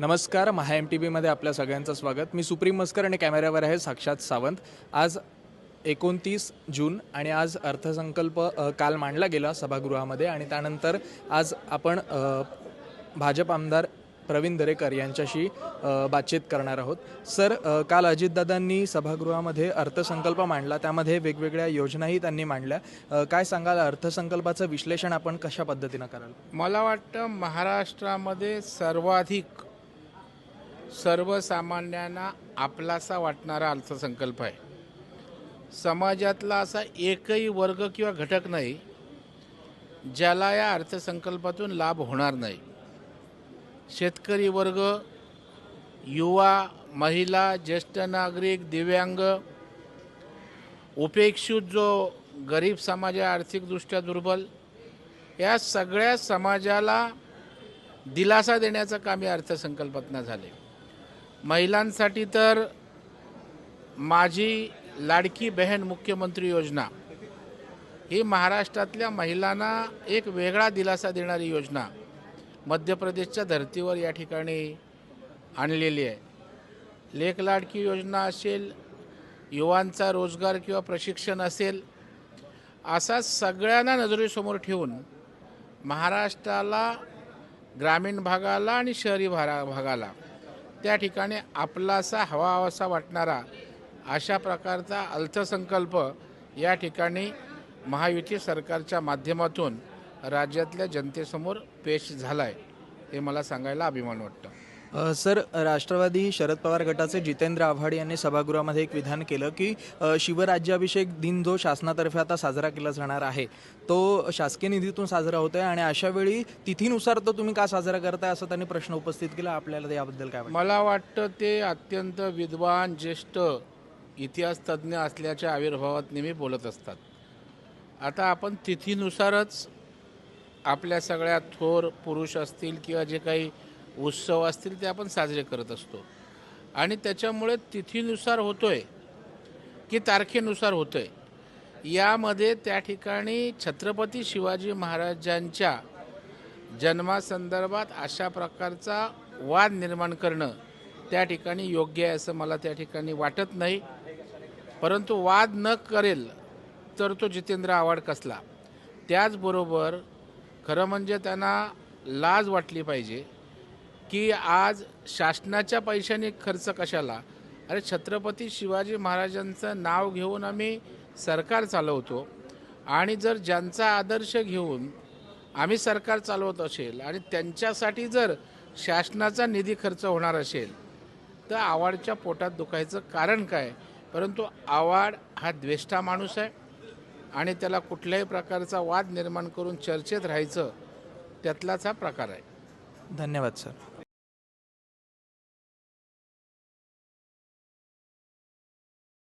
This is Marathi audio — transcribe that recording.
नमस्कार महा एम टी बीमध्ये आपल्या सगळ्यांचं स्वागत. मी सुप्रीम मस्कर आणि कॅमेऱ्यावर आहे साक्षात सावंत. आज एकोणतीस जून आणि आज अर्थसंकल्प काल मांडला गेला सभागृहामध्ये आणि त्यानंतर आज आपण भाजप आमदार प्रवीण दरेकर यांच्याशी बातचीत करणार आहोत. सर काल अजितदादांनी सभागृहामध्ये अर्थसंकल्प मांडला. त्यामध्ये वेगवेगळ्या योजनाही त्यांनी मांडल्या. काय सांगाल? अर्थसंकल्पाचं विश्लेषण आपण कशा पद्धतीनं कराल? मला वाटतं महाराष्ट्रामध्ये सर्वाधिक सर्वसामान्यांना आपलासा वाटणारा अर्थसंकल्प आहे. समाजातला असा एकही वर्ग किंवा घटक नाही ज्याला या अर्थसंकल्पातून लाभ होणार नाही. शेतकरी वर्ग युवा महिला ज्येष्ठ नागरिक दिव्यांग उपेक्षित जो गरीब समाज आहे आर्थिकदृष्ट्या दुर्बल या सगळ्या समाजाला दिलासा देण्याचं काम या अर्थसंकल्पातनं झाले महिलांसाठी तर माझी लाडकी बहन मुख्यमंत्री योजना ही महाराष्ट्रातल्या महिलांना एक वेगळा दिलासा देणारी योजना मध्य प्रदेशच्या धर्तीवर या ठिकाणी आणलेली आहे. लेख लाडकी योजना असेल युवांचा रोजगार किंवा प्रशिक्षण असेल असा सगळ्यांना नजरेसमोर ठेवून महाराष्ट्राला ग्रामीण भागाला आणि शहरी भारा भागाला त्या ठिकाणी आपलासा हवा हवासा वाटणारा अशा प्रकारचा अर्थसंकल्प या ठिकाणी महायुती सरकारच्या माध्यमातून राज्यातल्या जनतेसमोर पेश झाला आहे हे मला सांगायला अभिमान वाटतं. सर राष्ट्रवादी शरद पवार गटाचे जितेंद्र आव्हाड यांनी सभागृहामध्ये एक विधान केलं की शिवराज्याभिषेक दिन जो शासनातर्फे आता साजरा केला जाणार आहे तो शासकीय निधीतून साजरा होतोय आणि अशा वेळी तिथीनुसार तो तुम्ही का साजरा करताय असं त्यांनी प्रश्न उपस्थित केला? आपल्याला याबद्दल काय मला वाटतं ते अत्यंत विद्वान ज्येष्ठ इतिहास तज्ज्ञ असल्याच्या आविर्भावात नेहमी बोलत असतात. आता आपण तिथीनुसारच आपल्या सगळ्या थोर पुरुष असतील किंवा जे काही उत्सव असतील ते आपण साजरे करत असतो. आणि त्याच्यामुळे तिथीनुसार होतोय की तारखेनुसार होतोय. यामध्ये त्या ठिकाणी छत्रपती शिवाजी महाराजांच्या जन्मासंदर्भात अशा प्रकारचा वाद निर्माण करणं त्या ठिकाणी योग्य आहे असं मला त्या ठिकाणी वाटत नाही. परंतु वाद न करेल तर तो जितेंद्र आव्हाड कसला? त्याचबरोबर खरं म्हणजे त्यांना लाज वाटली पाहिजे. की आज शासनाच्या पैशाने खर्च कशाला? अरे छत्रपती शिवाजी महाराजांचं नाव घेऊन आम्ही सरकार चालवतो. आणि जर ज्यांचा आदर्श घेऊन आम्ही सरकार चालवत असेल आणि त्यांच्यासाठी जर शासनाचा निधी खर्च होणार असेल तर आवाडच्या पोटात दुखायचं कारण काय? परंतु आवाड हा द्वेष्टा माणूस आहे आणि त्याला कुठल्याही प्रकारचा वाद निर्माण करून चर्चेत राहायचं त्यातलाच हा प्रकार आहे. धन्यवाद सर.